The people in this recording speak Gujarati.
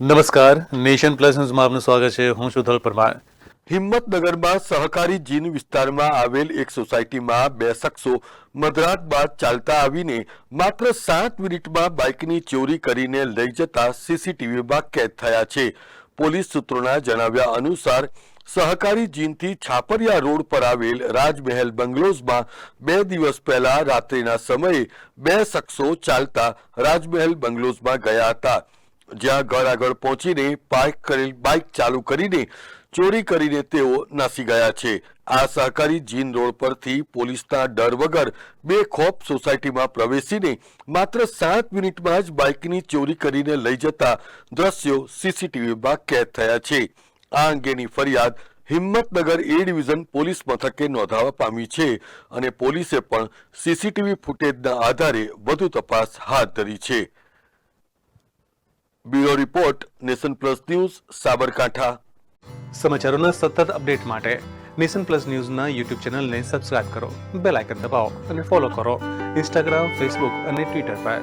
નમસ્કાર, નેશન પ્લસ ન્યૂઝમાં આપનું સ્વાગત છે. હું સુધલ પરમાર. હિંમતનગરમાં સહકારી જીન વિસ્તારમાં આવેલ એક સોસાયટીમાં બે શખ્સો મધરાત બાદ ચાલતા આવીને માત્ર સાત મિનિટમાં બાઇકની ચોરી કરીને લઈ જતા સીસીટીવીમાં કેદ થયા છે. પોલીસ સૂત્રોના જણાવ્યા અનુસાર, સહકારી જીનથી છાપરિયા રોડ પર આવેલ રાજમહેલ બંગલોઝમાં બે દિવસ પહેલા રાત્રિના સમયે બે શખ્સો ચાલતા રાજમહેલ બંગલોઝમાં ગયા હતા. જ્યાં ઘર આગળ પહોંચીને પાર્ક કરેલ બાઇક ચાલુ કરીને ચોરી કરીને તેઓ નાસી ગયા છે. આ સહકારી જીન રોડ પરથી પોલીસના ડર વગર બે ખોપ સોસાયટીમાં પ્રવેશીને માત્ર સાત મિનિટમાં જ બાઇકની ચોરી કરીને લઈ જતા દ્રશ્યો સીસીટીવીમાં કેદ થયા છે. આ અંગેની ફરિયાદ હિંમતનગર એ ડિવિઝન પોલીસ મથકે નોંધાવા પામી છે અને પોલીસે પણ સીસીટીવી ફૂટેજના આધારે વધુ તપાસ હાથ ધરી છે. Bureau report, nation plus news, Sabarkantha. સમાચારોના સતત અપડેટ માટે નેશન પ્લસ ન્યૂઝના યુટ્યુબ ચેનલને સબસ્ક્રાઇબ કરો, બેલ આઇકન દબાવો અને ફોલો કરો ઇન્સ્ટાગ્રામ, ફેસબુક અને ટ્વિટર પર.